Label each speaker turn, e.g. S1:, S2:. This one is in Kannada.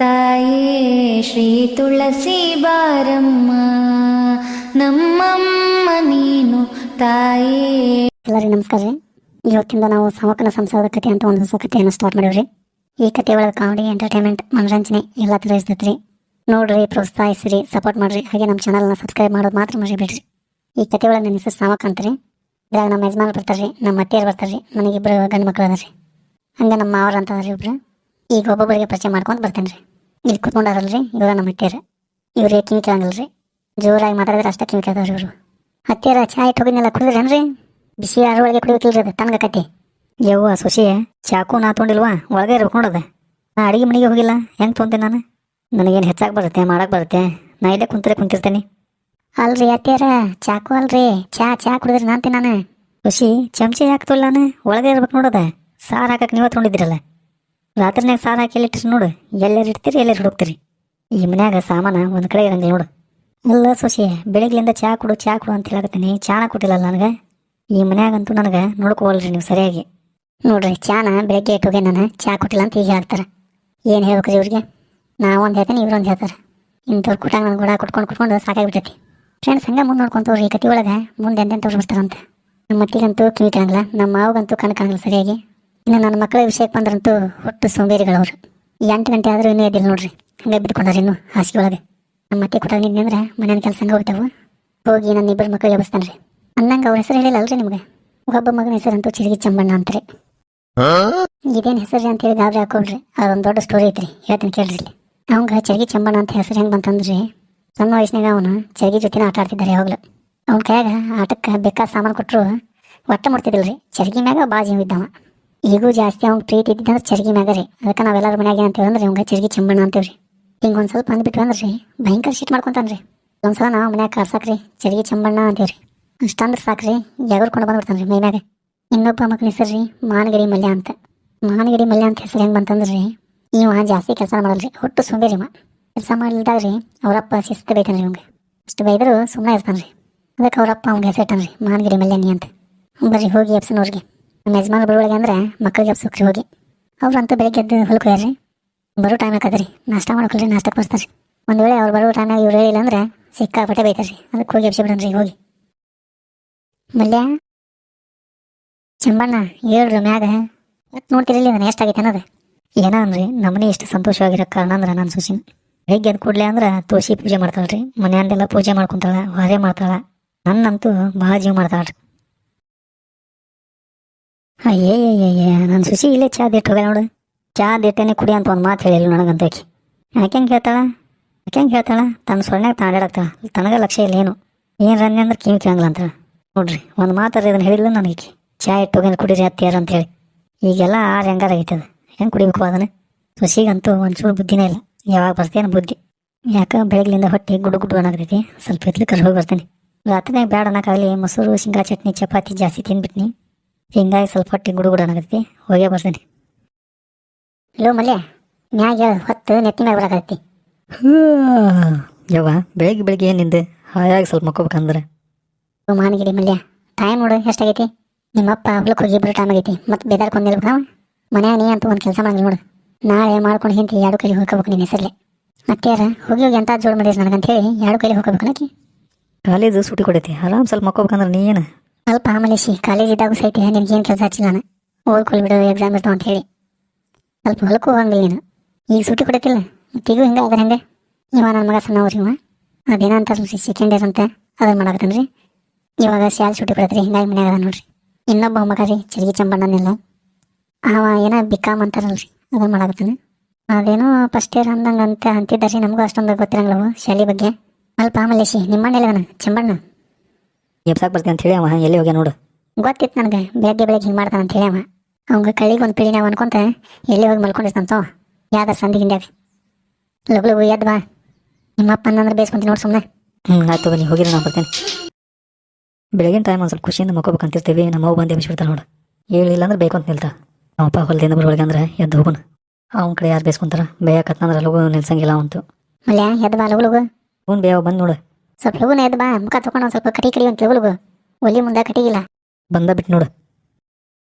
S1: ತಾಯೇ, ಶ್ರೀ ತುಳಸಿ ಬಾರಮ್ಮ, ನಮ್ಮಮ್ಮ ನೀನು ತಾಯೇ.
S2: ಎಲ್ಲರಿಗೂ ನಮಸ್ಕಾರ ರೀ. ಇವತ್ತಿಂದ ನಾವು ಸಮಕನ ಸಂಸಾರದ ಕಥೆ ಅಂತ ಒಂದು ಹೊಸ ಕಥೆಯನ್ನು ಸ್ಟಾರ್ಟ್ ಮಾಡಿವ್ರಿ. ಈ ಕಥೆ ಒಳಗೆ ಕಾಮಿಡಿ ಎಂಟರ್ಟೈನ್ಮೆಂಟ್ ಮನರಂಜನೆ ಎಲ್ಲ ಥರ ಇರ್ತೈತ್ರಿ ನೋಡ್ರಿ, ಪ್ರೋತ್ಸಾಹಿಸ್ರಿ ಸಪೋರ್ಟ್ ಮಾಡ್ರಿ. ಹಾಗೆ ನಮ್ಮ ಚಾನಲ್ನ ಸಬ್ಸ್ಕ್ರೈಬ್ ಮಾಡೋದು ಮಾತ್ರ ಮರಿಬೇಡ್ರಿ. ಈ ಕಥೆ ಒಳಗೆ ನನ್ನ ಹೆಸರು ಸಾಮಕ್ ಅಂತ್ರಿ ಇದ್ರಾಗ ನಮ್ಮ ಯಜಮಾನ್ ಬರ್ತಾರ್ರಿ, ನಮ್ಮ ಅತ್ತೆಯರು ಬರ್ತಾರ್ರಿ ನನಗಿಬ್ಬರು ಗಂಡು ಮಕ್ಳು ಅದಾರ್ರಿ. ಹಂಗೆ ನಮ್ಮ ಮಾವ್ರ ಅಂತ ಅದಾರಿ ಇಬ್ರು ಈಗ ಒಬ್ಬೊಬ್ಬರಿಗೆ ಪರಿಚಯ ಮಾಡ್ಕೊಂಡು ಬರ್ತೇನೆ ರೀ ಇಲ್ಲಿ ಕುತ್ಕೊಂಡಾರಲ್ರಿ? ಇವರ ನಮ್ಮ ಹತ್ತಿರ ಇವ್ರಿಗೆ ಕಿವಿ ಕೇಳಂಗಿಲ್ರಿ. ಜೋರಾಗಿ ಮಾತಾಡಿದ್ರೆ ಅಷ್ಟೇ ಕಿವಿ ಕೇಳ್ತಾವ್ರಿ ಇವರು. ಹತ್ತಿರ ಚಾ ಇಟ್ಟು ಕುಡಿದ್ರೇನ್ರಿ? ಬಿಸಿ ಆರು ಒಳಗೆ ಕುಡಿಬೇಕಿಲ್ರಿ ಅದು ಕತ್ತಿ ಯವ್ವ ಸುಶಿ ಚಾಕು ನಾ ತೊಗೊಂಡಿಲ್ವಾ ಒಳಗೆ ಇರ್ಬೇಕು ನಾ ಅಡಿಗೆ ಮನೆಗೆ ಹೋಗಿಲ್ಲ, ಹೆಂಗೆ ತೊಂದೆ ನಾನು? ನನಗೇನು ಹೆಚ್ಚಾಗಿ ಬರುತ್ತೆ ಮಾಡಕ್ಕೆ ಬರುತ್ತೆ? ನಾ ಇಲ್ಲೇ ಕುಂತರೆ ಕುಂತಿರ್ತೇನೆ. ಅಲ್ರಿ ಹತ್ತಿರ ಚಾಕು ಅಲ್ರಿ. ಚಾ ಚಾ ಕುಡಿದ್ರೆ ನಾಂತೆ ನಾನು ಖುಷಿ ಚಮಚೆ ಹಾಕ್ತಲ್ಲ ನಾನು ಒಳಗೆ ಇರ್ಬೇಕು ನೋಡದ ಸಾರು ಹಾಕಕ್ಕೆ ನೀವೇ ತೊಗೊಂಡಿದ್ದೀರಲ್ಲ ರಾತ್ರಿನಾಗ ಸಾರು ಹಾಕಿ ಎಲ್ಲಿಟ್ರಿ ನೋಡು. ಎಲ್ಲೆಲ್ಲಿ ಇಡ್ತೀರಿ ಎಲ್ಲೆಲ್ಲಿ ಹುಡುಕ್ತೀರಿ. ಈ ಮನ್ಯಾಗ ಸಾಮಾನು ಒಂದು ಕಡೆ ಇರಂಗಿಲ್ಲ ನೋಡು. ಎಲ್ಲ ಸೊಸಿ, ಬೆಳಗ್ಲಿಂದ ಚಹಾ ಕೊಡು ಚಹಾ ಕೊಡು ಅಂತ ಹೇಳಕತ್ತೀನಿ. ಚಾನ ಕೊಟ್ಟಿಲ್ಲ ನನಗೆ? ಈ ಮನ್ಯಾಗಂತೂ ನನಗೆ ನೋಡ್ಕೋವಲ್ರಿ ನೀವು ಸರಿಯಾಗಿ. ನೋಡ್ರಿ, ಚಾನ ಬೆಳಗ್ಗೆ ಇಟ್ಟೋಗೆ ನಾನು ಚಾ ಕೊಟ್ಟಿಲ್ಲ ಅಂತ ಈಗ ಹೇಳ್ತಾರೆ. ಏನು ಹೇಳ್ಬೇಕ್ರಿ ಇವ್ರಿಗೆ? ನಾ ಒಂದು ಹೇಳ್ತೇನೆ, ಇವ್ರು ಒಂದು ಹೇಳ್ತಾರೆ. ಇಂಥವ್ರು ಕುಟಾಂಗ ನನ್ನ ಕೂಡ ಕುಟ್ಕೊಂಡು ಕುಟ್ಕೊಂಡು ಸಾಕಾಗ್ಬಿಟ್ಟೈತಿ. ಫ್ರೆಂಡ್ಸ್ ಹಂಗೆ ಮುಂದೆ ನೋಡ್ಕೊಂತವ್ರಿ ಈ ಕತಿ ಒಳಗೆ ಮುಂದೆ ಎಂತೆಂಥವ್ರು ಬರ್ತಾರಂತ. ನಮ್ಮ ಅತ್ತಿಗಂತೂ ಕಿವಿ ಕಾಣಲ್ಲ ನಮ್ಮ ಮಾವಗಂತೂ ಕಣ್ಣು ಕಾಣಲ್ಲ ಸರಿಯಾಗಿ. ಇನ್ನು ನನ್ನ ಮಕ್ಕಳ ವಿಷಯಕ್ಕೆ ಬಂದ್ರಂತೂ ಹುಟ್ಟು ಸೋಂಬೇರಿಗಳವ್ರು. ಎಂಟು ಗಂಟೆ ಆದರೂ ಇನ್ನೂ ಎದ್ದಿಲ್ಲ ನೋಡ್ರಿ. ಹಂಗೆ ಬಿದ್ದುಕೊಂಡ್ರಿ ಇನ್ನೂ ಹಾಸಿಗೆ ಒಳಗೆ ನಮ್ಮ ಮತ್ತೆ ಕೊಟ್ಟಾಗ ನಿಂದ್ರೆ ಮನೇನ ಕೆಲಸ ಹಂಗೆ ಹೋಗ್ತಾವೆ ಹೋಗಿ ನನ್ನ ಇಬ್ಬರು ಮಕ್ಕಳಿಗೆ ಎಬ್ಬಿಸ್ತಾನೆ ರೀ ಅನ್ನಂಗೆ ಅವ್ರ ಹೆಸರು ಹೇಳಿಲ್ಲ ಅಲ್ರಿ ನಿಮಗೆ? ಒಬ್ಬ ಮಗನ ಹೆಸರಂತೂ ಚಿರಗಿ ಚಂಬಣ್ಣ ಅಂತ್ರಿ. ಇದೇನು ಹೆಸರು ಅಂತ ಹೇಳಿ ಗಾಬರಿ ಹಾಕೊಂಡ್ರಿ. ಅದೊಂದು ದೊಡ್ಡ ಸ್ಟೋರಿ ಐತ್ರಿ. ಹೇಳ್ತೀನಿ ಕೇಳ್ರಿ ಇಲ್ಲಿ. ಅವಂಗ ಚರಗಿ ಚಂಬಣ್ಣ ಅಂತ ಹೆಸರು ಹೆಂಗೆ ಬಂತಂದ್ರಿ? ಸಣ್ಣ ವಯಸ್ಸಿನಾಗ ಅವನು ಚರಗಿ ಜೊತೆನ ಆಟ ಆಡ್ತಿದ್ದಾರೆ ಯಾವಾಗಲೂ. ಅವ್ನ ಕೈಯಾಗ ಆಟಕ್ಕೆ ಬೇಕಾದ ಸಾಮಾನು ಕೊಟ್ಟರು ಒಟ್ಟ ರೀ ಚರಗಿ ಮ್ಯಾಗ ಬಾಜಿ ಜೀವ ಇದ್ದವ. ಈಗೂ ಜಾಸ್ತಿ ಅವ್ನ ಪ್ರೀತಿ ಇದ್ದಿದ್ದಂದ್ರೆ ಚರ್ಗಿ ಮ್ಯಾಗ ರೀ. ಅದಕ್ಕೆ ನಾವೆಲ್ಲರ ಮನ್ಯಾಗ ಏನಂತೇವೆ ಅಂದ್ರೆ ಇವಂಗ ಚರಗಿ ಚಂಬಣ್ಣ ರೀ. ಹಿಂಗೆ ಒಂದು ಸ್ವಲ್ಪ ಅಂದ್ಬಿಟ್ವಿ ಅಂದ್ರೆ ರೀ, ಭಯಂಕರ ಶಿಟ್ ಮಾಡ್ಕೊಂತಾನ್ರಿ ಒಂದ್ಸಲ ನಾವು ಮನ್ಯಾಗ ಕಾಡ್ಸಾಕ್ರಿ ಚರಗಿ ಚಂಬಣ್ಣ ರೀ. ಅಷ್ಟಂದ್ರೆ ಸಾಕ್ರಿ ಎಗರ್ಕೊಂಡು ಬಂದ್ಬಿಡ್ತಾನ್ರಿ ಮೈಮ್ಯಾಗ. ಇನ್ನೊಬ್ಬ ಮಗನ ಹೆಸರು ರೀ ಮಾನಗಿರಿ ಮಲ್ಯ ಅಂತ. ಮಾನಗಿರಿ ಮಲ್ಯ ಅಂತ ಹೆಸರು ಹೆಂಗೆ ಬಂತಂದ್ರಿ ಇವ ಜಾಸ್ತಿ ಕೆಲಸ ಮಾಡಲ್ರಿ ಹೊಟ್ಟು ಸುಂಬೇರಿ ಮಾ ಕೆಲಸ ಮಾಡಲಿದ್ದಾಗ ರೀ ಅವರಪ್ಪ ಶಿಸ್ತು ಬೈತಾನ್ರಿ ಇವಂಗೆ. ಅಷ್ಟು ಬೈದರೂ ಸುಮ್ಮನೆ ಇರ್ತಾನ್ರಿ ಅದಕ್ಕೆ ಅವರಪ್ಪ ಅವ್ನಿಗೆ ಹೆಸರು ಇಟ್ಟಾನ್ರಿ ಮಾನಗಿರಿ ಮಲ್ಯಾನಿ ಅಂತ. ಬರ್ರಿ ಹೋಗಿ ಎಪ್ಸನವ್ರಿಗೆ ನಮ್ಮ ಯಜಮಾನ ಬರುವಳಿಗೆ ಅಂದ್ರೆ ಮಕ್ಕಳಿಗೆ ಸುಖಿ ಹೋಗಿ. ಅವ್ರಂತೂ ಬೆಳಿಗ್ಗೆ ಎದ್ದು ಹೊಲಕ್ಕೆ ಹೋಗ್ಯಾರ್ರಿ. ಬರೋ ಟೈಮ್ ಹಾಕದ್ರಿ ನಾಷ್ಟ ಮಾಡ್ಕೊಳ್ರಿ ನಾಷ್ಟಕ್ಕೆ ಬರ್ತಾರೆ ಒಂದು ವೇಳೆ ಅವ್ರು ಬರೋ ಟೈಮ್ ಇವ್ರು ಹೇಳಿಲ್ಲ ಅಂದ್ರೆ ಸಿಕ್ಕಾಪಟ್ಟೆ ಬೈತಾರ್ರಿ. ಅದಕ್ಕೆ ಹೋಗಿ ಎಬ್ಸಿ ಬಿಡನ್ರಿ, ಹೋಗಿ. ಮಲ್ಯ, ಚಂಬಣ್ಣ, ಹೇಳ್ರಿ ಮ್ಯಾಗ. ಮತ್ತೆ ನೋಡ್ತಿರಲಿ ನಾನು ಎಷ್ಟಾಗೈತೆ ಅನ್ನೋದು. ಏನೋ ಅನ್ರಿ ನಮ್ಮನೆ ಇಷ್ಟು ಸಂತೋಷವಾಗಿರೋ ಕಾರಣ ಅಂದ್ರೆ ನಾನು ಸುಶಿನ ಬೆಳಗ್ಗೆ ಎದ್ದು ಕೂಡಲೇ ಅಂದ್ರೆ ತುಳಸಿ ಪೂಜೆ ಮಾಡ್ತಾಳ್ರಿ. ಮನೆಯಂದೆಲ್ಲ ಪೂಜೆ ಮಾಡ್ಕೊಂತಾಳೆ, ಹೊರೆ ಮಾಡ್ತಾಳೆ. ನನ್ನಂತೂ ಭಾಳ ಜೀವ ಮಾಡ್ತಾಳ್ರಿ. ಅಯ್ಯಯ್ಯಯ್ಯ ನನ್ನ ಸುಸಿ ಇಲ್ಲೇ ಚಾ ದಿಟ್ಟು ಹೋಗ್ಯಾಳ ನೋಡು. ಚಾ ದಿಟ್ಟೇನೆ ಕುಡಿ ಅಂತ ಒಂದು ಮಾತು ಹೇಳಿಲ್ಲ ನನಗಂತ ಆಕಿ ಯಾಕೆ ಹೆಂಗೆ ಹೇಳ್ತಾಳ? ಯಾಕೆ ಹೇಳ್ತಾಳ? ತನ್ನ ಸೊಳ್ಳೆಗೆ ತಾಂಡಾಡಕ್ತಾಳ. ತನಗ ಲಕ್ಷ್ಯ ಇಲ್ಲ ಏನು. ಏನು ರನ್ನೆ ಅಂದ್ರೆ ಕಿವಿ ಕೇಳಂಗಿಲ್ಲ ಅಂತಾಳ. ನೋಡ್ರಿ, ಒಂದು ಮಾತಾರ ಇದನ್ನು ಹೇಳಿಲ್ಲ ನನಗೆ ಚಾ ಇಟ್ಟು ಹೋಗಿ ಕುಡೀರಿ ಹತ್ತಿಯಾರ ಅಂತೇಳಿ. ಈಗೆಲ್ಲ ಆರು ಹೆಂಗಾರ ಆಗೈತದ. ಹೆಂಗೆ ಕುಡಿಬೇಕು ಅದನ್ನು? ಸೊಸಿಗಂತೂ ಒಂಚೂರು ಬುದ್ಧಿನೇ ಇಲ್ಲ. ಯಾವಾಗ ಬರ್ತೇನೆ ಬುದ್ಧಿ. ಯಾಕೆ ಬೆಳಗ್ಲಿಂದ ಹೊಟ್ಟೆ ಗುಡು ಗುಡು ಅನ್ನಕತೈತಿ ಸ್ವಲ್ಪ ಎತ್ಲಿಕ್ಕೆ ಹೋಗಿ ಬರ್ತೇನೆ. ರಾತ್ರಿನಾಗ ಬೇಡ ಅನ್ನಕ್ಕಾಗಲಿ ಮೊಸರು, ಶೇಂಗಾ, ಚಟ್ನಿ, ಚಪಾತಿ ಜಾಸ್ತಿ ತಿಂದ್ಬಿಟ್ನಿ. ಹಿಂಗಾಗಿ ಸ್ವಲ್ಪ ಹೊಟ್ಟೆ ಗುಡು ಅನ್ನಕತ್ತಿ ಹೋಗೇ ಬರ್ತೀನಿ. ಹಲೋ ಮಲ್ಯ ಹೇಳು ಹೊತ್ತು ನೆತ್ತಿ ಮ್ಯಾಗ ಬರಕತ್ತಿ
S3: ಯವ್ವ ಬೆಳಿಗ್ಗೆ ಬೆಳಿಗ್ಗೆ ಏನಿಂದ ಹಾಯಾಗಿ ಸ್ವಲ್ಪ ಮಕ್ಕೋಬೇಕಂದ್ರೆ.
S2: ಮಾನಗಿರಿ ಮಲ್ಯ ಟೈಮ್ ನೋಡು ಎಷ್ಟಾಗೈತಿ? ನಿಮ್ಮಪ್ಪ ಹೊಲಕ್ಕೆ ಹೋಗಿ ಬರೋ ಟೈಮ್ ಆಗೈತಿ ಮತ್ತೆ ಬೇದಾರ್ಕೊಂಡು ನಿಲ್ಬೇಕು ಮನ್ಯಾಗ ನೀ ಅಂತ ಒಂದು ಕೆಲಸ ಮಾಡಿ ನೋಡು. ನಾಳೆ ಮಾಡ್ಕೊಂಡು ಹಿಂತಿ ಎರಡು ಕೈಲಿ ಹೋಗ್ಕೋಬೇಕು ನಿನ್ನ ಹೆಸರಲ್ಲೇ ಮತ್ತ್ಯಾರ ಹೋಗಿ ಹೋಗಿ ಎಂತ ಜೋಡ್ ಮಾಡಿರಿ ನನಗಂತ ಹೇಳಿ ಎರಡು ಕೈಲಿ ಹೋಗ್ಕೋಬೇಕು ನಾಕಿ?
S3: ಕಾಲೇಜು ಸೂಟಿ ಕೊಡೈತಿ ಆರಾಮ್ ಸ್ವಲ್ಪ ಮಕ್ಕೋಬೇಕಂದ್ರೆ ನೀ ಏನು?
S2: ಸ್ವಲ್ಪ ಆಮಲೇಶಿ ಕಾಲೇಜ್ ಇದ್ದಾಗ ಸಹಿತ ಏನು ಕೆಲಸ ಹಚ್ಚಿಲ್ಲ ನಾನು ಓದ್ಕೊಳ್ ಬಿಡು ಎಕ್ಸಾಮ್ ಇರ್ತಾವ ಅಂತ ಹೇಳಿ. ಸ್ವಲ್ಪ ಹೊಲಕ್ಕೆ ಹೋಗಂಗಿಲ್ಲ ನೀನು. ಈಗ ಸೂಟಿ ಕೊಡತ್ತಿಲ್ಲ. ಮತ್ತೀಗೂ ಹಿಂಗೆ ಅದ್ರ ಹಂಗೆ? ಇವ ನನ್ನ ಮಗ ಸಣ್ಣ ಇವ. ಅದೇನ ಅಂತಾರಲ್ರಿ ಸೆಕೆಂಡ್ ಇಯರ್ ಅಂತ. ಅದನ್ನ ರೀ ಇವಾಗ ಶಾಲೆ ಸೂಟಿ ಕೊಡತ್ರಿ, ಹಿಂಗಾಗಿ ಮನ್ಯಾಗ ನೋಡ್ರಿ. ಇನ್ನೊಬ್ಬ ಮಗ ರೀ ಚರ್ಗಿ ಚಂಬಣ್ಣನಿಲ್ಲ. ಅವ ಏನ ಬಿಕಾಮ್ ಅಂತಾರಲ್ರಿ ಅದನ್ನ ಮಾಡಾಕತ್ತಾನೆ. ಅದೇನೋ ಫಸ್ಟ್ ಇಯರ್ ಅಂದಂಗೆ ಅಂತ ಅಂತಿದ್ದಾರೆ ನಮಗೂ ಅಷ್ಟೊಂದು ಗೊತ್ತಿರಂಗಿಲ್ಲ ಶಾಲೆ ಬಗ್ಗೆ. ಅಲ್ಪ ಆಮಲೇಶಿ ನಿಮ್ಮಣ್ಣೆಲ್ಲ ಅವನ ಚಂಬಣ್ಣ?
S3: ಎಬ್ಸಾಕ್ ಬರ್ತೀನಿ ಅಂತ ಹೇಳಿ ಅವ. ಎಲ್ಲಿ ಹೋಗ್ಯ ನೋಡು.
S2: ಗೊತ್ತಿತ್ತು ನನಗೆ. ಬೆಳಗ್ಗೆ ಬೆಳಗ್ಗೆ ಹಿಂಗೆ ಮಾಡ್ತಾನೆ ಅಂತ ಹೇಳಿ ಅವ. ಅವಂಗ ಕಳಿಗೆ ಒಂದು ಪಿಳಿ ನಾವು ಅನ್ಕೊಂತ ಎಲ್ಲಿ ಹೋಗಿ ಮಲ್ಕೊಂಡಿರ್ತಾನಂತ ಯಾವ್ದಾರ ಸಂಧಿ ಹಿಂದ್ಯಾಗ ಲಗು ಲಗು ಎದ್ದು ಬಾ. ನಿಮ್ಮಪ್ಪ ಅಂದ್ರೆ ಬೇಸ್ಕೊಂತೀನಿ ನೋಡಿ ಸುಮ್ಮನೆ
S3: ಹ್ಞೂ ಆಯ್ತು ಬನ್ನಿ ಹೋಗಿರ ನಾವು ಬರ್ತೇನೆ. ಬೆಳಗಿನ ಟೈಮ್ ಒಂದು ಸ್ವಲ್ಪ ಖುಷಿಯಿಂದ ಮಕ್ಕೋಬೇಕಂತಿರ್ತೀವಿ ನಮ್ಮ ಅವ್ವ ಬಂದು ಎಬ್ಬಿಸ್ಬಿಡ್ತಾಳೆ ನೋಡು. ಹೇಳಿಲ್ಲ ಅಂದ್ರೆ ಬೇಕು ಅಂತ ನಿಲ್ತಾ ನಮ್ಮಪ್ಪ ಹೊಲದಿಂದ ಬರೋಳಗೆ ಅಂದ್ರೆ ಎದ್ದು ಹೋಗೋಣ ಅವ್ನ ಕಡೆ ಯಾರು ಬೇಸ್ಕೊಂತಾರ? ಬೇಯಕತ್ತಂದ್ರೆ ಲಗು ನಿಲ್ಸಂಗಿಲ್ಲ ಅವಂತು
S2: ಮಲ್ಯ ಎದ್ದು ಬಾ ಲಗು ಲಗು
S3: ಹ್ಞೂ ಬೇವ ಬಂದು ನೋಡು.
S2: ಸ್ವಲ್ಪ ಲಗುನ ಎದ್ದು ಬಾ, ಮುಖ ತಗೊಂಡು ಸ್ವಲ್ಪ ಕಟಿ ಕಡಿ ಅಂತ ಲಗು ಒಲಿ ಮುಂದೆ ಕಟಿಗಿಲ್ಲ
S3: ಬಂದ ಬಿಟ್ಟು ನೋಡು.